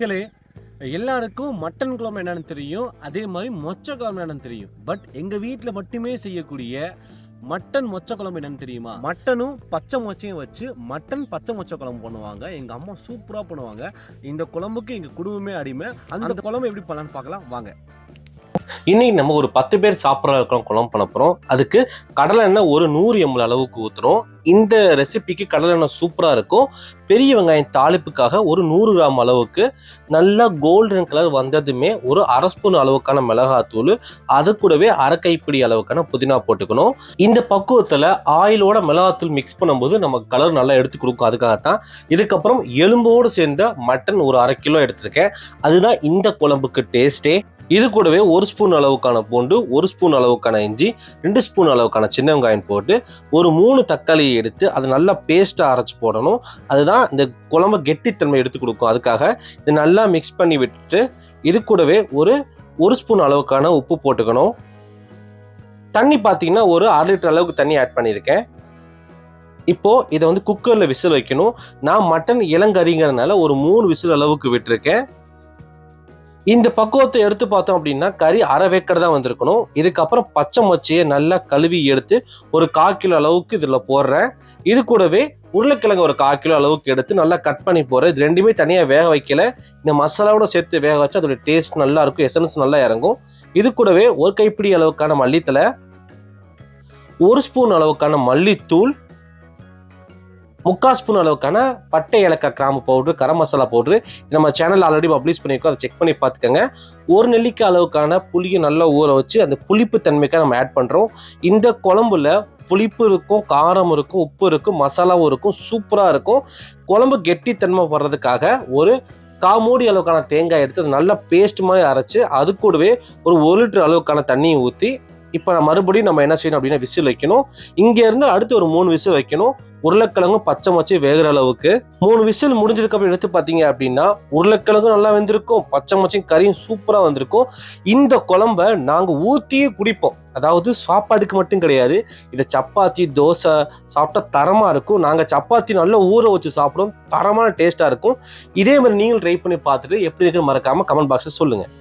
மக்களே எல்லாருக்கும் மட்டன் குழம்பு என்னன்னு தெரியும் அதே மாதிரி மொச்ச குழம்பு என்னன்னு தெரியும். பட் எங்கள் வீட்டில் மட்டுமே செய்யக்கூடிய மட்டன் மொச்ச குழம்பு என்னன்னு தெரியுமா? மட்டனும் பச்சை மொச்சையும் வச்சு மட்டன் பச்சை மொச்சை குழம்பு பண்ணுவாங்க. எங்கள் அம்மா சூப்பராக பண்ணுவாங்க. இந்த குழம்புக்கு எங்கள் குடும்பமே அடிமை. அந்த குழம்பு எப்படி பண்ணலான்னு பார்க்கலாம். வாங்க. இன்னைக்கு நம்ம ஒரு பத்து பேர் சாப்பிட்ற குழம்பு பண்ண போகிறோம் அதுக்கு கடலை எண்ணெய் ஒரு நூறு எம்எல் அளவுக்கு ஊற்றுறோம் இந்த ரெசிபிக்கு கடலெண்ணெய் சூப்பராக இருக்கும். பெரிய வெங்காயம் தாளிப்புக்காக ஒரு நூறு கிராம் அளவுக்கு நல்லா கோல்டன் கலர் வந்ததுமே ஒரு அரை ஸ்பூன் அளவுக்கான மிளகாத்தூள் அது கூடவே அரை கைப்பிடி அளவுக்கான புதினா போட்டுக்கணும். இந்த பக்குவத்தில் ஆயிலோட மிளகாத்தூள் மிக்ஸ் பண்ணும்போது நமக்கு கலர் நல்லா எடுத்து கொடுக்கும். அதுக்காகத்தான் இதுக்கப்புறம் எலும்போடு சேர்ந்த மட்டன் ஒரு அரை கிலோ எடுத்திருக்கேன். அதுதான் இந்த குழம்புக்கு டேஸ்ட்டே இது கூடவே ஒரு ஸ்பூன் அளவுக்கான பூண்டு ஒரு ஸ்பூன் அளவுக்கான இஞ்சி ரெண்டு ஸ்பூன் அளவுக்கான சின்ன வெங்காயம் போட்டு ஒரு மூணு தக்காளி தக்காளியை எடுத்து அதை நல்லா பேஸ்ட்டாக அரைச்சி போடணும். அதுதான் இந்த குழம்பு கெட்டித்தன்மை எடுத்து கொடுக்கும். அதுக்காக இதை நல்லா மிக்ஸ் பண்ணி விட்டுட்டு இது கூடவே ஒரு ஒரு ஸ்பூன் அளவுக்கான உப்பு போட்டுக்கணும். தண்ணி பார்த்தீங்கன்னா ஒரு அரை லிட்டர் அளவுக்கு தண்ணி ஆட் பண்ணியிருக்கேன். இப்போது இதை வந்து குக்கரில் விசில் வைக்கணும். நான் மட்டன் இளங்கறிங்கிறதுனால ஒரு மூணு விசில் அளவுக்கு விட்டுருக்கேன். இந்த பக்குவத்தை எடுத்து பார்த்தோம் அப்படின்னா கறி அரை வேக்கடை தான் வந்திருக்கணும். இதுக்கப்புறம் பச்சை மொச்சையை நல்லா கழுவி எடுத்து ஒரு கால் கிலோ அளவுக்கு இதில் போடுறேன். இது கூடவே உருளைக்கிழங்கு ஒரு கால் கிலோ அளவுக்கு எடுத்து நல்லா கட் பண்ணி போடுறேன். இது ரெண்டுமே தனியாக வேக வைக்கல. இந்த மசாலாவோட சேர்த்து வேக வச்சு அதோட டேஸ்ட் நல்லா இருக்கும் எசன்ஸ் நல்லா இறங்கும். இது கூடவே ஒரு கைப்பிடி அளவுக்கான மல்லித்தலை ஒரு ஸ்பூன் அளவுக்கான மல்லித்தூள் முக்கால் ஸ்பூன் அளவுக்கான பட்டை ஏலக்காய் கிராம்பு பவுட்ரு கரம் மசாலா பவுட்ரு. இது நம்ம சேனல் ஆல்ரெடி பப்ளிஷ் பண்ணியிருக்கோம். அதை செக் பண்ணி பார்த்துக்கோங்க. ஒரு நெல்லிக்காய் அளவுக்கான புளியை நல்லா ஊற வச்சு அந்த புளிப்பு தன்மைக்காக நம்ம ஆட் பண்ணுறோம் இந்த குழம்புல புளிப்பு இருக்கும் காரம் இருக்கும் உப்பு இருக்கும் மசாலாவும் இருக்கும் சூப்பராக இருக்கும். குழம்பு கெட்டித்தன்மை வர்றதுக்காக ஒரு காமூடி அளவுக்கான தேங்காய் எடுத்து நல்லா பேஸ்ட் மாதிரி அரைச்சு அது கூடவே ஒரு ஒரு லிட்டர் அளவுக்கான தண்ணியை ஊற்றி இப்போ நான் மறுபடியும் நம்ம என்ன செய்யணும் அப்படின்னா விசில் வைக்கணும். இங்கேருந்து அடுத்து ஒரு மூணு விசில் வைக்கணும். உருளைக்கிழங்கும் பச்சை மொச்சை வேகிற அளவுக்கு. மூணு விசில் முடிஞ்சதுக்கு அப்புறம் எடுத்து பார்த்தீங்க அப்படின்னா உருளைக்கிழங்கும் நல்லா வந்திருக்கும். பச்சை மொச்சையும் கறியும் சூப்பராக வந்திருக்கும். இந்த குழம்ப நாங்கள் ஊற்றியே குடிப்போம். அதாவது சாப்பாடுக்கு மட்டும் கிடையாது. இதை சப்பாத்தி தோசை சாப்பிட்டா தரமாக இருக்கும். நாங்கள் சப்பாத்தி நல்லா ஊற வச்சு சாப்பிடுவோம் தரமான டேஸ்ட்டாக இருக்கும். இதே மாதிரி நீங்களும் ட்ரை பண்ணி பார்த்துட்டு எப்படி இருக்குன்னு மறக்காமல் கமெண்ட் பாக்ஸில் சொல்லுங்கள்